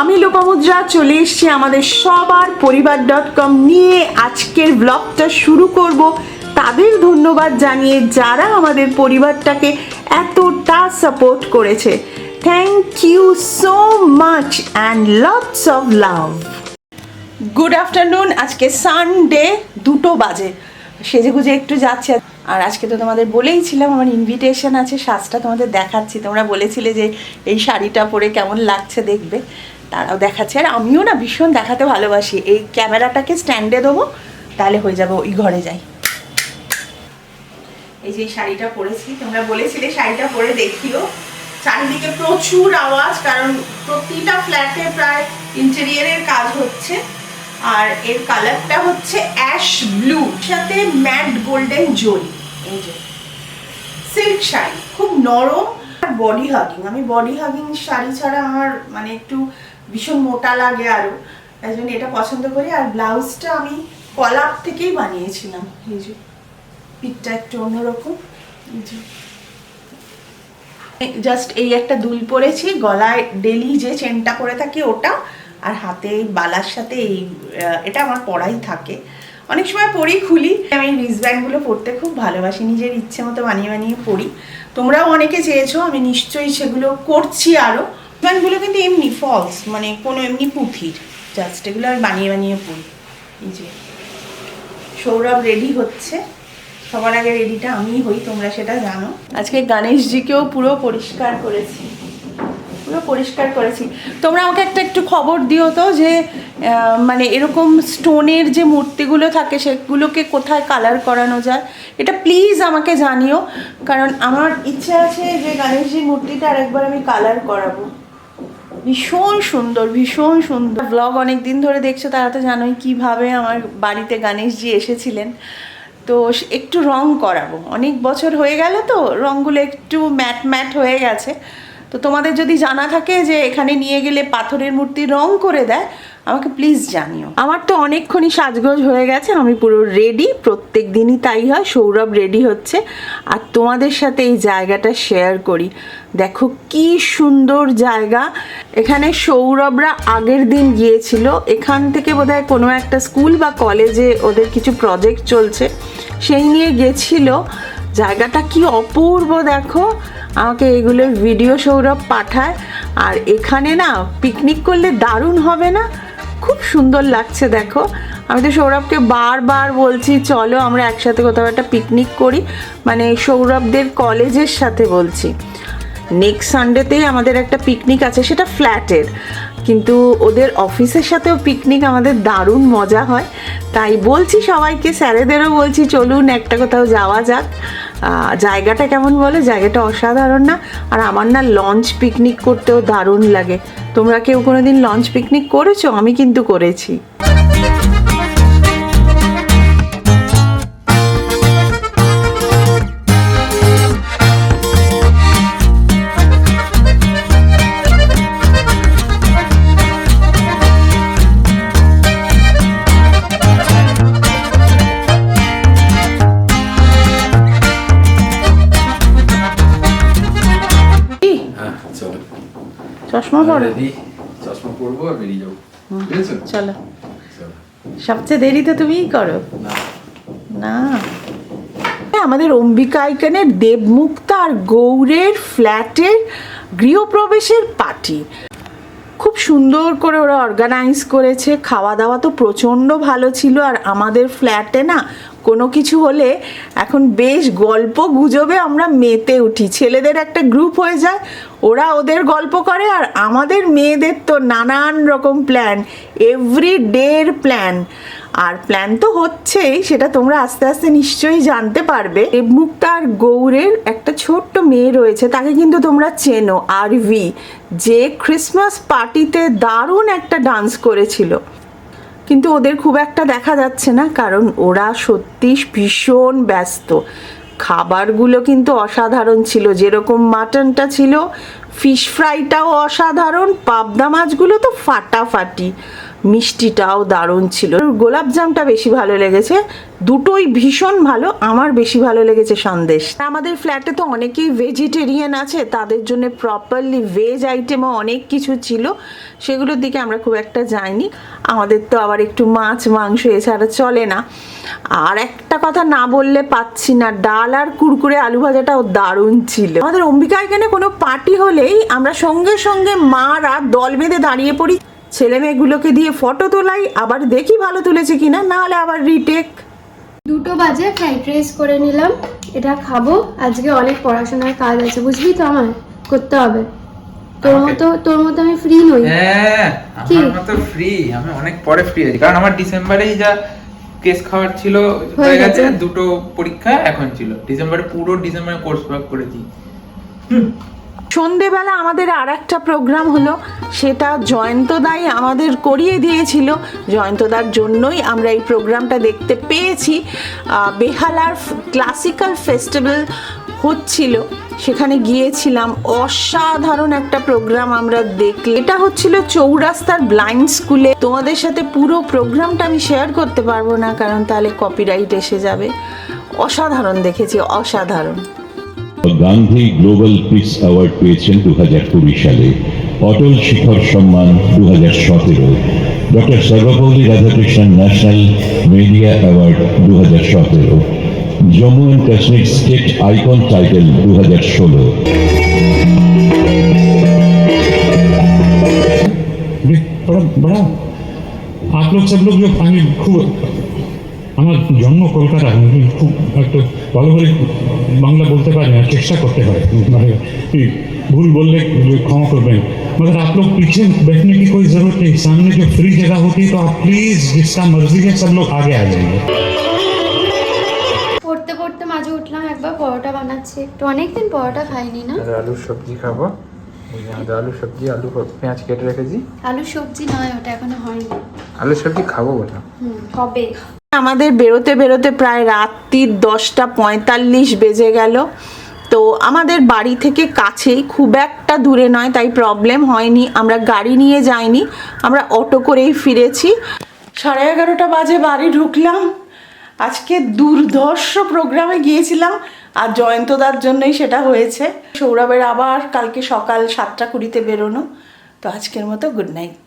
আমি লোপামুদ্রা চলে এসেছি আমাদের সবার পরিবার ডট কম নিয়ে। আজকের ব্লগটা শুরু করব। তাদের ধন্যবাদ জানিয়ে যারা আমাদের পরিবারটাকে এতটা সাপোর্ট করেছে। Thank you so much and lots of love good afternoon আজকে সানডে দুটো বাজে। সেজে গুজে একটু যাচ্ছে। আর আজকে তো তোমাদের বলেই ছিলাম, আমার ইনভিটেশন আছে, সাজটা তোমাদের দেখাচ্ছি। তোমরা বলেছিলে যে এই শাড়িটা পরে কেমন লাগছে দেখবে। তারাও দেখাচ্ছে। আর আমিও না ভীষণ দেখাতে ভালোবাসি। এই ক্যামেরাটাকে স্ট্যান্ডে দেবো, তাহলে হয়ে যাবে ওই ঘরে যাই। এই যে শাড়িটা পরেছি, তোমরা বলেছিলে শাড়িটা পরে দেখিও। চারিদিকে প্রচুর আওয়াজ, কারণ প্রতিটা ফ্ল্যাটে প্রায় ইন্টেরিয়ারের কাজ হচ্ছে। আর এর কালারটা হচ্ছে অ্যাশ ব্লু সাথে ম্যাট গোল্ডেন জোল এই যে। সিল্ক শাড়ি, খুব নরম আর বডি হাগিং আমি বডি হাগিং শাড়ি ছাড়া আমার মানে একটু ভীষণ মোটা লাগে আরও তাই জন্য এটা পছন্দ করি। আর ব্লাউজটা আমি কলাপ থেকেই বানিয়েছিলাম। এই যে, পিঠটা একটু অন্যরকম। জাস্ট এই একটা দুল পরেছি, গলায় ডেলি যে চেনটা করে থাকি ওটা। আর হাতে বালার সাথে এই এটা আমার পরাই থাকে। অনেক সময় পরি খুলি। আমি রিসব্যান্ডগুলো পরতে খুব ভালোবাসি, নিজের ইচ্ছে মতো বানিয়ে বানিয়ে পরি তোমরাও অনেকে চেয়েছো, আমি নিশ্চয়ই সেগুলো করছি আরও রিসব্যান্ডগুলো কিন্তু এমনি ফলস মানে কোনো এমনি পুঁথির। জাস্ট এগুলো আমি বানিয়ে বানিয়ে পরি এই যে, সৌরভ রেডি হচ্ছে। সবার আগে রেডিটা আমি হই, তোমরা সেটা জানো। আজকে গণেশজিকেও পুরো পরিষ্কার করেছি। পুরো পরিষ্কার করেছি। তোমরা আমাকে একটা একটু খবর দিও তো যে মানে এরকম স্টোনের যে মূর্তিগুলো থাকে, সেগুলোকে কোথায় কালার করানো যায়? এটা প্লিজ আমাকে জানিও, কারণ আমার ইচ্ছে আছে যে গণেশজির মূর্তিটা আরেকবার আমি কালার করাবো। ভীষণ সুন্দর ভীষণ সুন্দর। ব্লগ অনেক দিন ধরে দেখছ, তারা তো জানোই কীভাবে আমার বাড়িতে গণেশজি এসেছিলেন। তো একটু রং করাবো। অনেক বছর হয়ে গেল তো রঙগুলো একটু ম্যাট ম্যাট হয়ে গেছে। তো তোমাদের যদি জানা থাকে যে এখানে নিয়ে গেলে পাথরের মূর্তি রং করে দেয়, আমাকে প্লিজ জানিও। আমার তো অনেকক্ষণই সাজগোজ হয়ে গেছে, আমি পুরো রেডি প্রত্যেক দিনই তাই হয়, সৌরভ রেডি হচ্ছে। আর তোমাদের সাথে এই জায়গাটা শেয়ার করি। দেখো কি সুন্দর জায়গা। এখানে সৌরভরা আগের দিন গিয়েছিল, এখান থেকে বোধহয় কোনো একটা স্কুল বা কলেজে ওদের কিছু প্রজেক্ট চলছে। সেই নিয়ে গেছিল। জায়গাটা কি অপূর্ব দেখো। আমাকে এগুলোর ভিডিও সৌরভ পাঠায়। আর এখানে না পিকনিক করলে দারুণ হবে না? খুব সুন্দর লাগছে, দেখো। আমি তো সৌরভকে বারবার বলছি, চলো আমরা একসাথে কোথাও একটা পিকনিক করি। মানে সৌরভদের কলেজের সাথে বলছি। নেক্সট সানডেতেই আমাদের একটা পিকনিক আছে, সেটা ফ্ল্যাটের কিন্তু ওদের অফিসের সাথেও পিকনিক আমাদের দারুণ মজা হয়। তাই বলছি সবাইকে, স্যারেদেরও বলছি, চলুন একটা কোথাও যাওয়া যাক। জায়গাটা কেমন বলে? জায়গাটা অসাধারণ না? আর আমার না লঞ্চ পিকনিক করতেও দারুণ লাগে। তোমরা কেউ কোনো দিন লঞ্চ পিকনিক করেছ? আমি কিন্তু করেছি। চশমা পড়ো রেডি চশমা পরবো আর বেরিয়ে যাব। চলো। চলো। সবচেয়ে দেরি তো তুমিই করো? না। না। আমাদের অম্বিকা আইকানের দেবমুক্তা আর গৌরের ফ্ল্যাটের গৃহপ্রবেশের পার্টি। খুব সুন্দর করে ওরা অর্গানাইজ করেছে। খাওয়া দাওয়া তো প্রচণ্ড ভালো ছিল আর আমাদের ফ্ল্যাটে না কোনো কিছু হলে এখন বেশ গল্প গুজবে আমরা মেতে উঠি। ছেলেদের একটা গ্রুপ হয়ে যায়, ওরা ওদের গল্প করে আর আমাদের মেয়েদের তো নানান রকম প্ল্যান এভরি ডের প্ল্যান আর প্ল্যান তো হচ্ছেই, সেটা তোমরা আস্তে আস্তে নিশ্চয়ই জানতে পারবে। মুক্তা আর গৌরের একটা ছোট্ট মেয়ে রয়েছে, তাকে কিন্তু তোমরা চেনো, আরভি। যে ক্রিসমাস পার্টিতে দারুণ একটা ডান্স করেছিল। কিন্তু ওদের খুব একটা দেখা যাচ্ছে না, কারণ ওরা সত্যি ভীষণ ব্যস্ত। খাবারগুলো কিন্তু অসাধারণ ছিল, যেরকম মাটনটা ছিল ফিশ ফ্রাইটাও অসাধারণ, পাবদা মাছগুলো তো ফাটাফাটি। মিষ্টিটাও দারুণ ছিল। গোলাপ জামটা বেশি ভালো লেগেছে। দুটোই ভীষণ ভালো, আমার বেশি ভালো লেগেছে সন্দেশ। আমাদের ফ্ল্যাটে তো অনেকেই ভেজিটেরিয়ান আছে, তাদের জন্য প্রপারলি ভেজ আইটেমও অনেক কিছু ছিল। সেগুলোর দিকে আমরা খুব একটা যাইনি। আমাদের তো আবার একটু মাছ, মাংস এছাড়া চলে না। আর একটা কথা না বললে পাচ্ছি না, ডাল আর কুরকুরে আলু ভাজাটাও দারুণ ছিল। আমাদের অম্বিকা এখানে কোনো পার্টি হলেই আমরা সঙ্গে সঙ্গে মারা দল বেঁধে দাঁড়িয়ে পড়ি। ছেলে মেয়েগুলোকে দিয়ে ফটো তোলাই আবার দেখি ভালো তুলেছে কিনা না হলে আবার রিটেক দুটো বাজে ফ্রাইড রাইস করে নিলাম। এটা খাব। আজকে অনেক পড়াশোনার কাজ আছে বুঝলি তো আমার? করতে হবে। তোর মতো তোর মতো আমি ফ্রি নই। হ্যাঁ কি? আমার মতো ফ্রি আমি অনেক পরে ফ্রি আছি। কারণ আমার ডিসেম্বরেই যা কেস খাওয়ার ছিল হয়ে গেছে। গেছে। দুটো পরীক্ষা এখন ছিল। ডিসেম্বরে পুরো ডিসেম্বরে কোর্স ওয়ার্ক করেছি। সন্ধেবেলা আমাদের আর একটা প্রোগ্রাম হলো সেটা জয়ন্তদাই আমাদের করিয়ে দিয়েছিল। জয়ন্তদার জন্যই আমরা এই প্রোগ্রামটা দেখতে পেয়েছি। বেহালার ক্লাসিক্যাল ফেস্টিভ্যাল হচ্ছিল। সেখানে গিয়েছিলাম। অসাধারণ একটা প্রোগ্রাম আমরা দেখলে। এটা হচ্ছিল চৌরাস্তার ব্লাইন্ড স্কুলে তোমাদের সাথে পুরো প্রোগ্রামটা আমি শেয়ার করতে পারব না, কারণ তাহলে কপিরাইট এসে যাবে। অসাধারণ দেখেছি, অসাধারণ। গান্ধী গ্লোবাল পিস অ্যাওয়ার্ড পেয়েছেন দু হাজার কুড়ি সালে। অটল শিখর সম্মান দু হাজার সতেরো। Doctor Sarvepalli Radhakrishnan national media award দু হাজার সতেরো। Jammu and Kashmir state icon title দু হাজার ষোলো बड़ा आप সব লোক लोग আমি খুব, আমার জন্ম কলকাতা, আমি খুব একটু ভালো করে বাংলা বলতে পারি না, চেষ্টা করতে হয়। ভুল বললে ক্ষমা করবেন। मगर आप लोग पीछे बैठने की कोई जरूरत नहीं सामने जो फ्री जगह होती है तो आप प्लीज जिसका मर्जी है सब लोग आगे आ जाइए পড়তে পড়তে মাঝে উঠলাম একবার পরোটা বানাচ্ছি একটু অনেকদিন পরোটা খাইনি না আলুর সবজি খাবো এই যে আমাদের আলু সবজি আলু পেঁয়াজ কেটে রেখেছি আলুর সবজি নয় ওটা এখনো হয়নি আলুর সবজি খাবো বললাম হুম হবে আমাদের বেরোতে বেরোতে প্রায় রাত্রির দশটা পঁয়তাল্লিশ বেজে গেল তো আমাদের বাড়ি থেকে কাছেই, খুব একটা দূরে নয়, তাই প্রবলেম হয়নি। আমরা গাড়ি নিয়ে যাইনি, আমরা অটো করেই ফিরেছি। সাড়ে এগারোটা বাজে বাড়ি ঢুকলাম। আজকে দুর্ধর্ষ প্রোগ্রামে গিয়েছিলাম, আর জয়ন্তদার জন্যই সেটা হয়েছে। সৌরভের আবার কালকে সকাল সাতটা কুড়িতে বেরোনো, তো আজকের মতো গুড নাইট